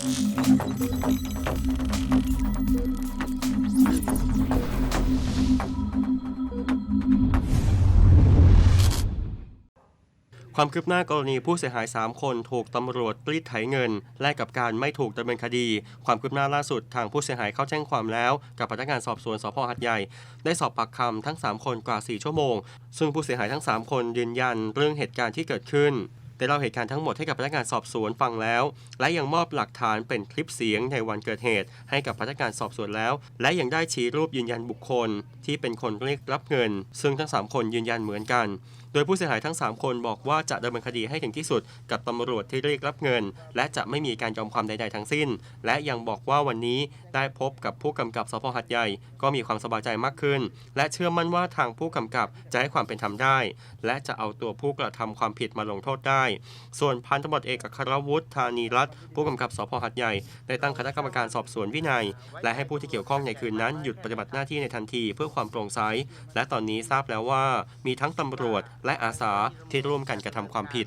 ความคืบหน้ากรณีผู้เสียหาย 3 คนถูกตำรวจรีดไถเงิน แลกกับการไม่ถูกดำเนินคดี ความคืบหน้าล่าสุดทางผู้เสียหายเข้าแจ้งความแล้ว กับพนักงานสอบสวนสพหัดใหญ่ ได้สอบปากคำทั้ง 3 คนกว่า 4 ชั่วโมง ซึ่งผู้เสียหายทั้ง 3 คนยืนยันเรื่องเหตุการณ์ที่เกิดขึ้น ได้เล่าเหตุการณ์ทั้งหมดให้กับพนักงานสอบสวนฟังแล้ว และยังมอบหลักฐานเป็นคลิปเสียงในวันเกิดเหตุ ให้กับพนักงานสอบสวนแล้ว และยังได้ชี้รูปยืนยันบุคคล ที่เป็นคนเรียกรับเงิน ซึ่งทั้ง 3 คนยืนยันเหมือนกัน โดยผู้เสียหายทั้ง 3 คนบอกว่าจะดำเนินคดีให้ถึงที่สุดกับตำรวจที่เรียกรับเงิน และจะไม่มีการยอมความใดๆทั้งสิ้น และยังบอกว่าวันนี้ได้พบกับผู้กำกับสพหัดใหญ่ ก็มีความสบายใจมากขึ้น และเชื่อมั่นว่าทางผู้กำกับจะให้ความเป็นธรรมได้ และจะเอาตัวผู้กระทำความผิดมาลงโทษได้ส่วนพันตำรวจเอกอัครวุฒิธานีรัตน์ผู้กำกับสพหัดใหญ่ได้ตั้งคณะกรรมการสอบสวนวินัย และให้ผู้ที่เกี่ยวข้องในคืนนั้นหยุดปฏิบัติหน้าที่ในทันทีเพื่อความโปร่งใส และตอนนี้ทราบแล้วว่ามีทั้งตำรวจและอาสาที่ร่วมกันกระทำความผิด